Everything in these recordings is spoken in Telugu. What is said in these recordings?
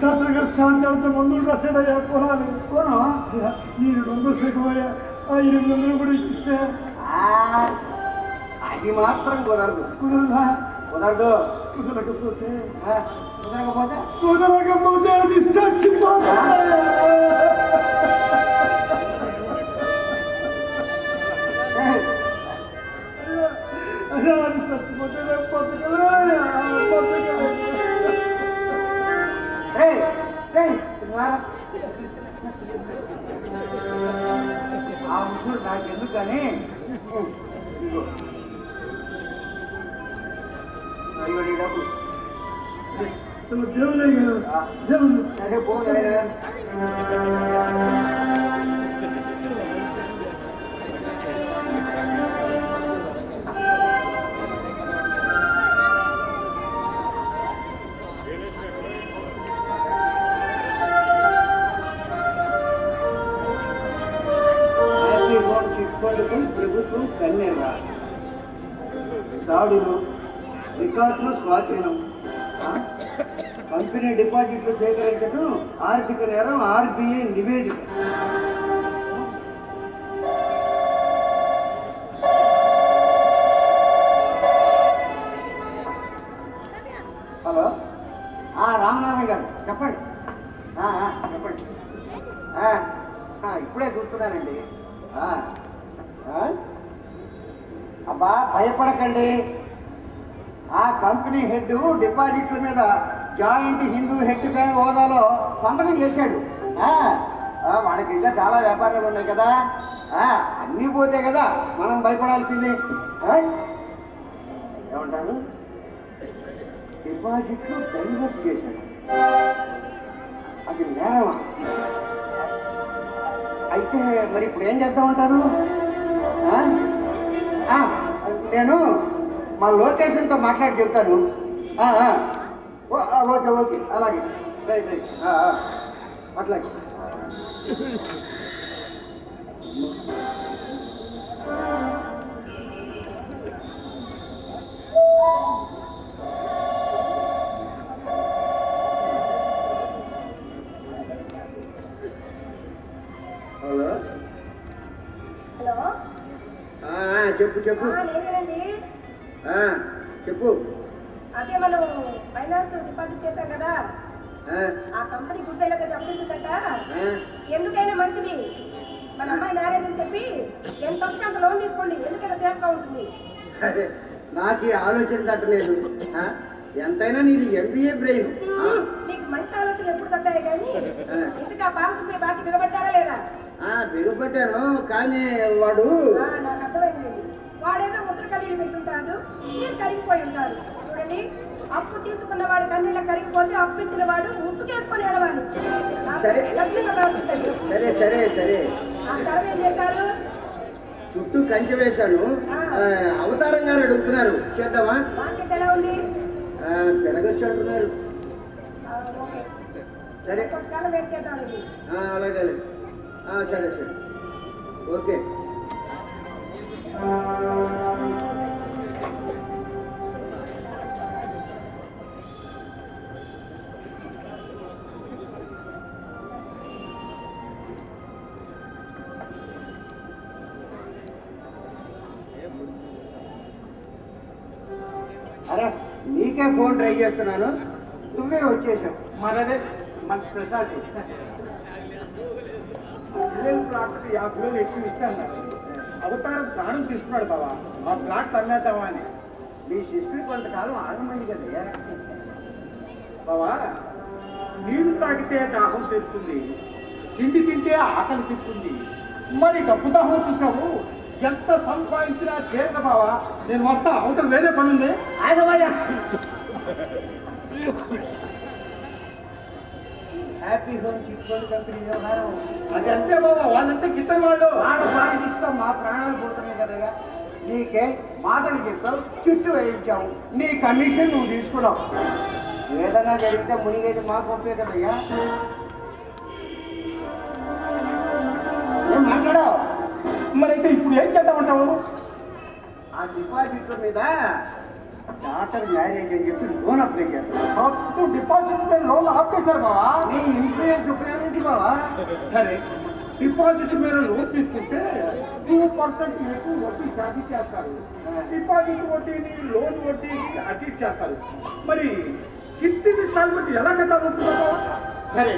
డాక్టర్ గారు స్టార్ట్ చేస్తే మందులు రాశాడయ్యా కొనాలి. కొను ఈ రెండు వందలు సగమయ్యా ఆ ఎనిమిది వందలు కూడా ఆ, అది మాత్రం కుదరదు. కుదరదా? కుదరదు. కుదరకపోతే? కుదరకపోతే? కుదరకపోతే అది చచ్చిపోతా చచ్చిపోతే రేపు బతకలేదయ్యా, బతకలేదు. ఏయ్, ఏయ్, రా. ఆ ముసురు నాకు ఎందుకు కానీ ఇదిగో. ఇదిగో నీ డబ్బులు. తమ దేవుడే కదా దేవుడు సరే పో హోమ్ ప్రభుత్వం కన్నెర్ర. దాడులు రికార్డులు స్వాధీనం పంపిణీ కంపెనీ డిపాజిట్లు సేకరించడం ఆర్థిక నేరం ఆర్బీఐ నివేదిక. అబ్బా భయపడకండి. ఆ కంపెనీ హెడ్ డిపాజిట్ల మీద జాయింట్ హిందూ హెడ్ ఫ్యాన్ హోదాలో సంతకం చేశాడు. ఆ, వాడికి ఇంకా చాలా వ్యాపారాలు ఉన్నాయి కదా. అన్నీ పోతే కదా మనం భయపడాల్సింది. ఏమంటారు? డిపాజిట్లు డైవర్ట్ చేశాడు. అది నేరమా అయితే మరి ఇప్పుడు ఏం చేద్దామంటారు? ఆ, నేను మా లొకేషన్తో మాట్లాడి చెప్తాను. ఓ, ఓకే ఓకే. అలాగే. Right right. అట్లాగే Thank you. చెప్పు చెప్పు. చెప్పు. అదే మనం ఫైనాన్స్ డిపాజిట్ చేశాం కదా. ఆ, కంపెనీ గుడ్డైలాగా దెబ్బతింటుందట ఆ. ఎందుకైనా మంచిది. మన అమ్మాయి మ్యారేజ్ అని చెప్పి ఎంత వస్తే అంత లోన్ తీసుకోండి. ఎందుకైనా సేఫ్గా ఉంటుంది. అరే నాకు ఆలోచన తట్టలేదు? ఎంతైనా నీది ఎంబీఏ బ్రెయిన్ నీకు మంచి ఆలోచన ఎప్పుడు తగ్గాయి కానీ. ఇంతకా పాలసీ బాకీ నిలబడ్డారా లేదా? ఆ, బిగపట్టాను కానీ వాడు వాడేదో ముద్ర కన్నీళ్ళు పెట్టుంటాడు మీరు కరిగిపోయి ఉంటారు చూడండి అప్పు తీసుకున్న వాడు కన్నీళ్ళ కరిగిపోతే అప్పు ఇచ్చిన వాడు ఉప్పుకేసుకొని ఏడవాలి. సరే. సరే సరే సరే. ఆ తర్వాత ఏం చేస్తారు చుట్టూ కంచె వేశాను అవతారం గారు అడుగుతున్నారు. చేద్దామా? ఎలా ఉంది? పెరగచ్చు అంటున్నారు. సరే. అలాగే సరే సరే. ఓకే. అరే నీకే ఫోన్ ట్రై చేస్తున్నాను. నువ్వే వచ్చేసావు. మరదే మన స్పెషాలిటీ ప్లాట్కి యాభై ఎక్కువ ఇస్తాను. అవతారం ప్రాణం తీసుకున్నాడు బాబా ఆ ప్లాట్ అమ్మేద్దామా అని. మీ శిష్యుడు కొంతకాలం ఆగమంది కదా బావా నీరు తాగితే దాహం తీరుతుంది తిండి తింటే ఆకలి తీరుతుంది. మరి డబ్బు దాహం చూసావు ఎంత సంపాదించినా చేరదు బావా నేను వస్తా అవతల వేరే పనుంది. ఆయన ఆగమయ్యా happy home chit fund company వ్యవహారం అది అంతే బావా వాళ్ళంటే గిట్ట వాళ్ళు. ఆడ బాగా ఇస్తాం మా ప్రాణాలు పోతున్నాయి కదా నీకే మాటలు చెప్తావు చుట్టూ వేయించావు. నీ కమిషన్ నువ్వు తీసుకున్నావు. ఏదైనా జరిగితే మునిగేది మా గొప్పే కదయ్యా. ఏం మాట్లాడావు? మరైతే ఇప్పుడు ఏం చేద్దామంటావు? ఆ డిపాజిట్ల మీద డాటర్ మ్యారేజ్ అని చెప్పి లోన్ అప్లై చేస్తాను డిపాజిట్ మీద లోన్ చేశారు బావా? నీ ఇన్ఫ్లుయెన్స్ ఉపయోగించి బావా. సరే డిపాజిట్ మీద లోన్ తీసుకుంటే టూ పర్సెంట్ మీకు వడ్డీ ఛార్జీ చేస్తారు. డిపాజిట్ వడ్డీని లోన్ వడ్డీని అడ్జస్ట్ చేస్తారు. మరి సిక్స్టీ ఇన్స్టాల్మెంట్ ఎలా కట్టాలనుకుంటున్నావు సరే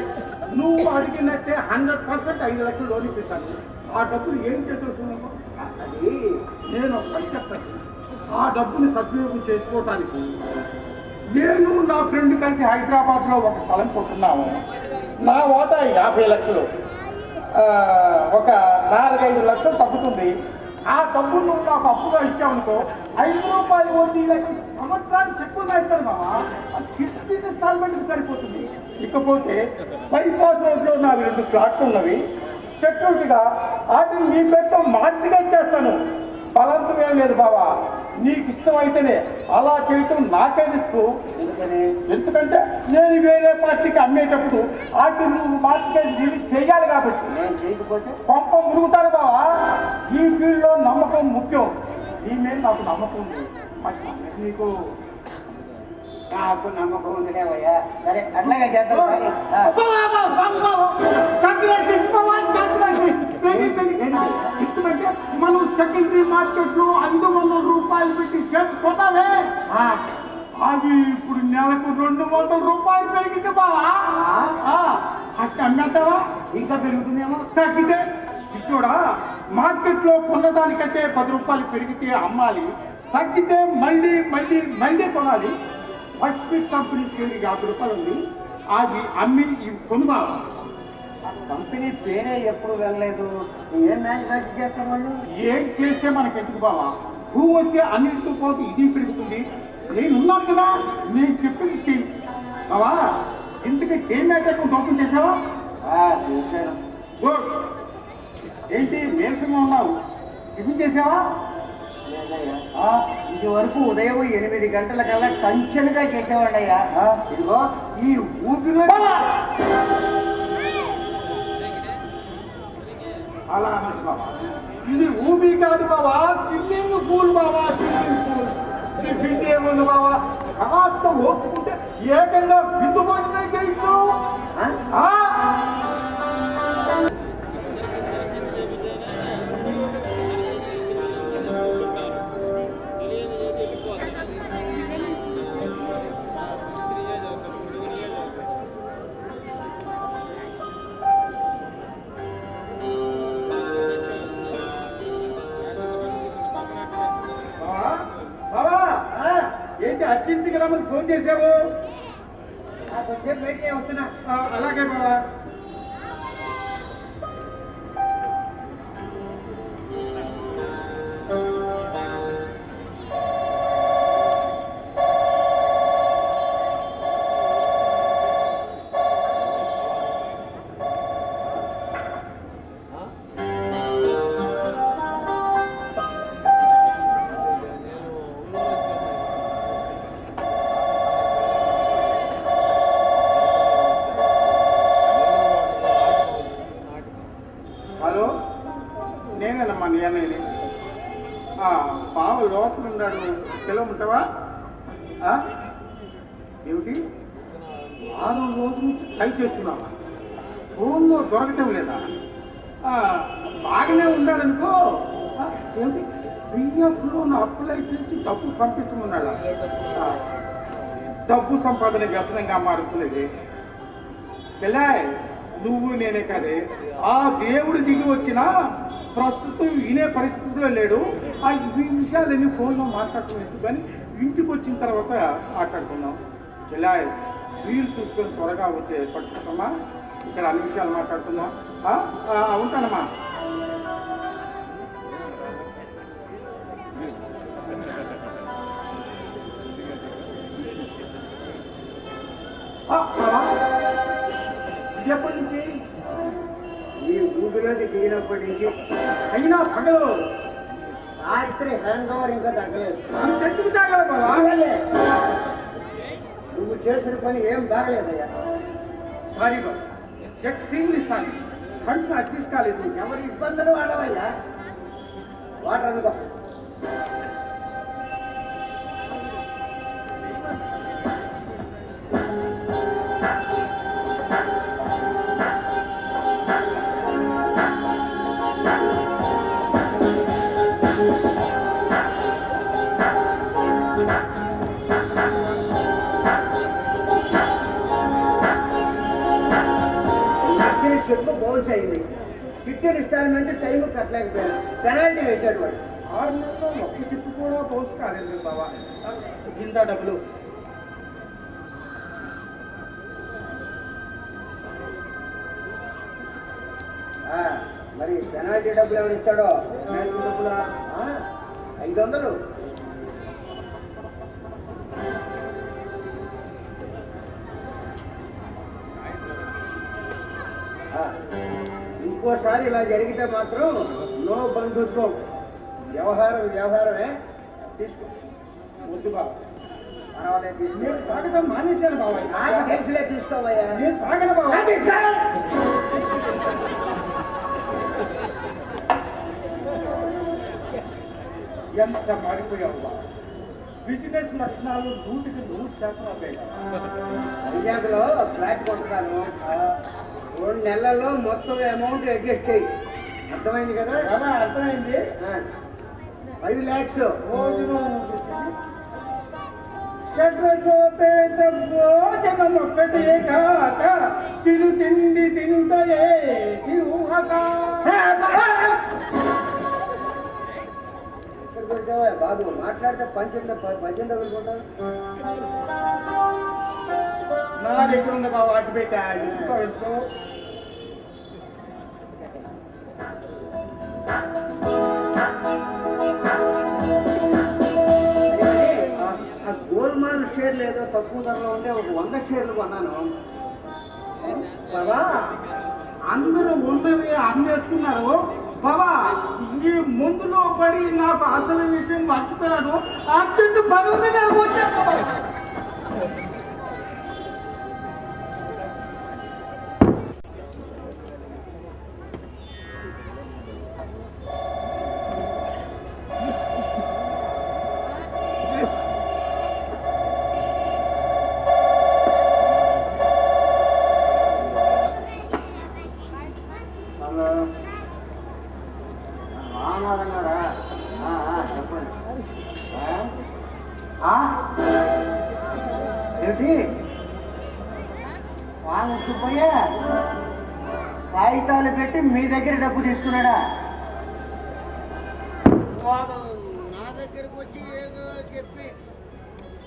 నువ్వు అడిగినట్టే హండ్రెడ్ పర్సెంట్ ఐదు లక్షలు లోన్ ఇప్పిస్తాను. ఆ డబ్బులు ఏం చేస్తున్నావు అది నేను ఒక పని చెప్తాను ఆ డబ్బుని సద్వినియోగం చేసుకోవటానికి నేను నా ఫ్రెండ్ కలిసి హైదరాబాద్లో ఒక స్థలం కొంటున్నాము నా వాటా యాభై లక్షలు. ఒక నాలుగైదు లక్షలు తగ్గుతుంది. ఆ డబ్బు నువ్వు నాకు అప్పుగా ఇచ్చావనుకో ఐదు రూపాయలు వడ్డీలకి సంవత్సరానికి చెప్పులు ఇస్తాను మామా. సిక్స్టీ ఇన్స్టాల్మెంట్కి సరిపోతుంది. ఇకపోతే బైపాస్ రోడ్లో నాకు రెండు ప్లాట్లు ఉన్నవి. సెక్యూరిటీగా వాటిని నీ పేరుతో మార్చిగా చేస్తాను. బలంతం ఏం లేదు బాబా నీకు ఇష్టమైతేనే అలా చేయటం నాకే ఎందుకని? ఎందుకంటే నేను వేరే పార్టీకి అమ్మేటప్పుడు వాటిని నువ్వు మార్కెట్ రిలీజ్ చేయాలి కాబట్టి. పంప మురుగుతారు బావా. ఈ ఫీల్డ్లో నమ్మకం ముఖ్యం. నీ మీద నాకు నమ్మకం ఉంది. నీకు? నాకు నమ్మకం ఉందిలేవయ్యా సరే అట్లాగే చేద్దాం ఎందుకంటే మనం సెకండరీ మార్కెట్లో ఐదు వందల రూపాయలు పెట్టి చేసుకుంటావే ఆ, అవి ఇప్పుడు నెలకు రెండు వందల రూపాయలు పెరిగింది బావా. అట్లా అమ్మేద్దావా ఇంకా పెరుగుతుందేమో. తగ్గితే? చూడా మార్కెట్లో కొన్నదానికంటే పది రూపాయలు పెరిగితే అమ్మాలి. తగ్గితే మళ్ళీ మళ్ళీ మళ్ళీ కొనాలి. ఫస్ట్ కంపెనీ పేరు యాభై రూపాయలు ఉంది. అది అమ్మి కొనుగోలు కంపెనీ పేరే ఎప్పుడు వెళ్ళలేదు. ఏం మ్యానుఫ్యాక్చర్ చేస్తాం వాళ్ళు? ఏం చేస్తే మనకి ఎందుకు బావా? భూమి వచ్చే అన్నిటితో పాటు ఇది పెరుగుతుంది. నేను ఉన్నాను కదా నేను చెప్పింది చెయ్యి బావా ఇంతకీ ఏం అకౌంట్ ఓపెన్ చేసావా? ఆ, చూశాను. గుడ్ ఏంటి నీరసంగా ఉన్నావు? టిఫిన్ చేసావా? ఇది వరకు ఉదయం ఎనిమిది గంటల కల్లా టంచన్గా చేసేవాడయ్యా ఇదిగో ఈ ఊపిలో అలా అనదు బావా ఇది ఊబి కాదు బావా స్విమ్మింగ్ పూల్ బావా స్విమ్మింగ్ పూల్. టిఫిన్ ఏముంది బావా కాస్త ఓపుకుంటే ఏకంగా బిందు భోజనం నేనేనమ్మా నీ ఆ, లోపల ఉన్నాడు పిలవమంటావా ఉంటావా? ఏమిటి? వారం రోజుల నుంచి ట్రై చేస్తున్నావా? ఫోన్లో దొరకటం లేదా? బాగానే ఉన్నాడనుకో. ఏమిటి? బియ్యఫ్లో అప్లై చేసి డబ్బు పంపించమన్నాడు? డబ్బు సంపాదన వ్యసనంగా మారుతున్నది. పిల్ల నువ్వు నేనే కదే. ఆ దేవుడు దిగి వచ్చినా ప్రస్తుతం వినే పరిస్థితిలో లేడు ఆ ఈ విషయాలన్నీ ఫోన్లో మాట్లాడుకునేది కానీ ఇంటికి వచ్చిన తర్వాత మాట్లాడుకుందాం ఇలా వీలు చూసుకొని త్వరగా వచ్చే పట్టుకుంటామా ఇక్కడ అన్ని విషయాలు మాట్లాడుకుందాం ఆ? ఆ, ఉంటానమ్మా ఆ, ఆ. ఊపిలోకి దిగినప్పటి నుంచి అయినా పగలు. రాత్రి హ్యాండ్ ఓవర్ ఇంకా తగ్గలేదు బావా? బాగలే. నువ్వు చేసిన పని ఏం బాగలేదయ్యా. సారీ బాబు ఎక్స్ట్రీమ్లీ సారీ. ఫండ్స్ అడ్జస్ట్ కాలేదు ఎవరి ఇబ్బందులు వాడవయ్యా వాటర్ అనుకో చెట్లు బౌన్స్ అయింది ఫిఫ్టీన్ ఇన్స్టాల్మెంట్ టైం కట్టలేకపోయాను. పెనాల్టీ వేశాడు వాడు. ఆరు నెలల్లో ఒక్క చెప్పు కూడా పోస్ట్ కాలేదు బావా. ఇంత డబ్బులు. ఆ, మరి పెనాల్టీ డబ్బులు ఎవరు ఇస్తాడో? డబ్బులా ఆ, ఐదు వందలు. ఇంకోసారి ఇలా జరిగితే మాత్రం నో బంధుత్వం. వ్యవహారం వ్యవహారమే. తీసుకో. వద్దు బావ పర్వాలేదు తీసుకో నేను తాగడం మానేశాను బావ నాకు తెలిసిలే తీసుకోవయ్యా. నేను తాగను బావ ఎంత మారిపోయావు బిజినెస్ లక్షణాలు నూటికి నూరు శాతం వైజాగ్లో ఫ్లాట్ కొంటున్నాను రెండు నెలల్లో మొత్తం అమౌంట్ అడ్జస్ట్ అయ్యి అర్థమైంది కదా? బాబా అర్థమైంది. ఫైవ్ ల్యాక్స్ కాక తిరు తిండి వెళ్తావా బాబు! మాట్లాడితే పంచంత పంచం తగులుకుంటావు నా దగ్గర ఉంది బాబు అటు పెట్టా ఆ గోల్మాల్ షేర్లు ఏదో తక్కువ ధరలో ఉంటే ఒక వంద షేర్లు కొన్నాను. బాబా అందరూ ఉన్నవి అమ్మేస్తున్నారు. బాబా ఈ ముందులో పడి నాకు అసలు విషయం మర్చిపోయాను. అర్జెంట్ పని ఉంది నేను వచ్చేస్తా చెప్పి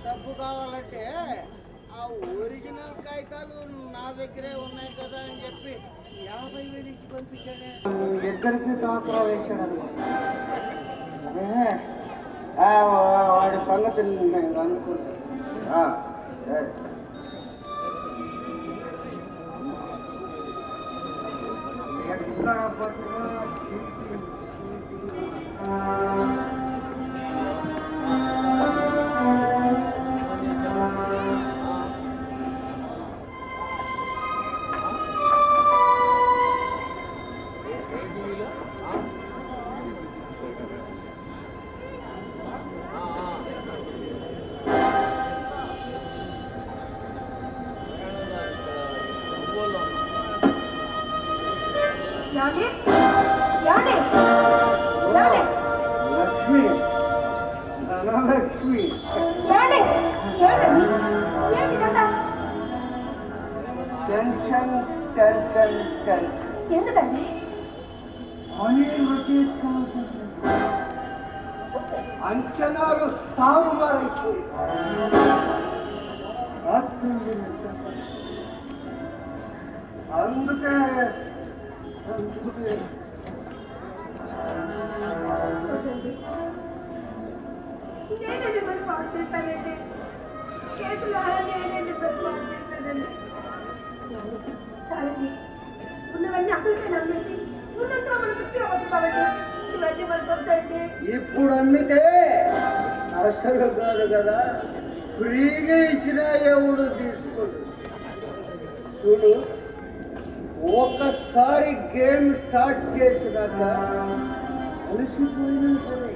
డబ్బు కావాలంటే ఆ ఒరిజినల్ కాగితాలు నా దగ్గరే ఉన్నాయి కదా అని చెప్పి యాభై వేలు ఇచ్చి పంపించాడే. ఇద్దరికి టాక్రా వేశాడు వాడి సంగతి నేను అనుకుంటా. ఆ, టెన్షన్ టెన్షన్ టెన్షన్ ఎందుకండి? మనీ అంచనాలు తారుమారైపోయి. అందుకే నేనండి మరి పాటు చేస్తానండి. కేసులో నేనండి మరి పాటు చేస్తానండి చాలండి. ఉన్నవన్నీ అసలుకే నమ్మేసి మనం తృప్తి కాబట్టి ఇవన్నీ మనకు వద్దండి ఇప్పుడు అమ్మితే అసలు కాదు కదా. ఫ్రీగా ఇచ్చినా ఎవడు తీసుకోడు? చూడు ఒకసారి గేమ్ స్టార్ట్ చేసినాక కలిసిపోయినా సరే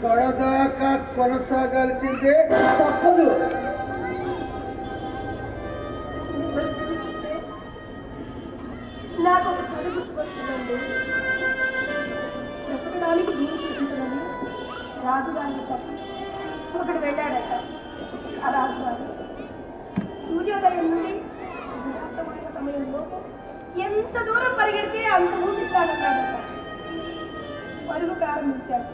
త్వరదాకా కొనసాగాల్సిందే తప్పదు. ఎంత దూరం పరిగెడితే అంత ఊపిస్తానన్నాడట పరుగు ప్రారంభించాడు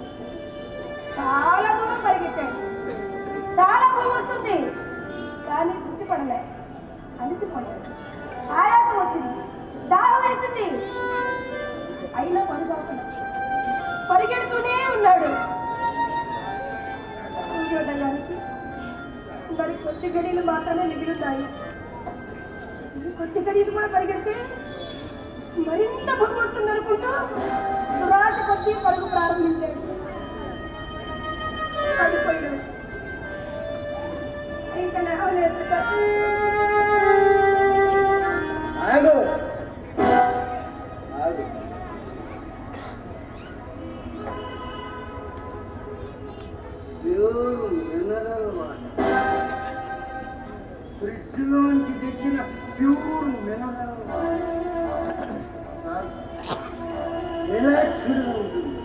చాలా దూరం పరిగెత్తాడు చాలా భూమి వస్తుంది. కానీ తృప్తి పడలే అలసిపోయాడు. ఆయాసం వచ్చింది. దాహం వేసింది. అయినా పరుగు పరిగెడుతూనే ఉన్నాడు. సూర్యోదయానికి మరి కొద్ది గడియలు మాత్రమే మిగులుతాయి కొద్ది గడియలు కూడా పరిగెడితే మరింత భూమి అనుకుంటూ దురాట కొద్ది పరుగు ప్రారంభించాడు. పడిపోయాడు. ఇంకా లేవలేదు. ఆగు. ఆగు. ప్యూర్ మినరల్ వాటర్ ఫ్రిడ్జ్లోంచి తెచ్చిన ప్యూర్ మినరల్ వాటర్ రిలాక్స్డ్గా ఉంటుంది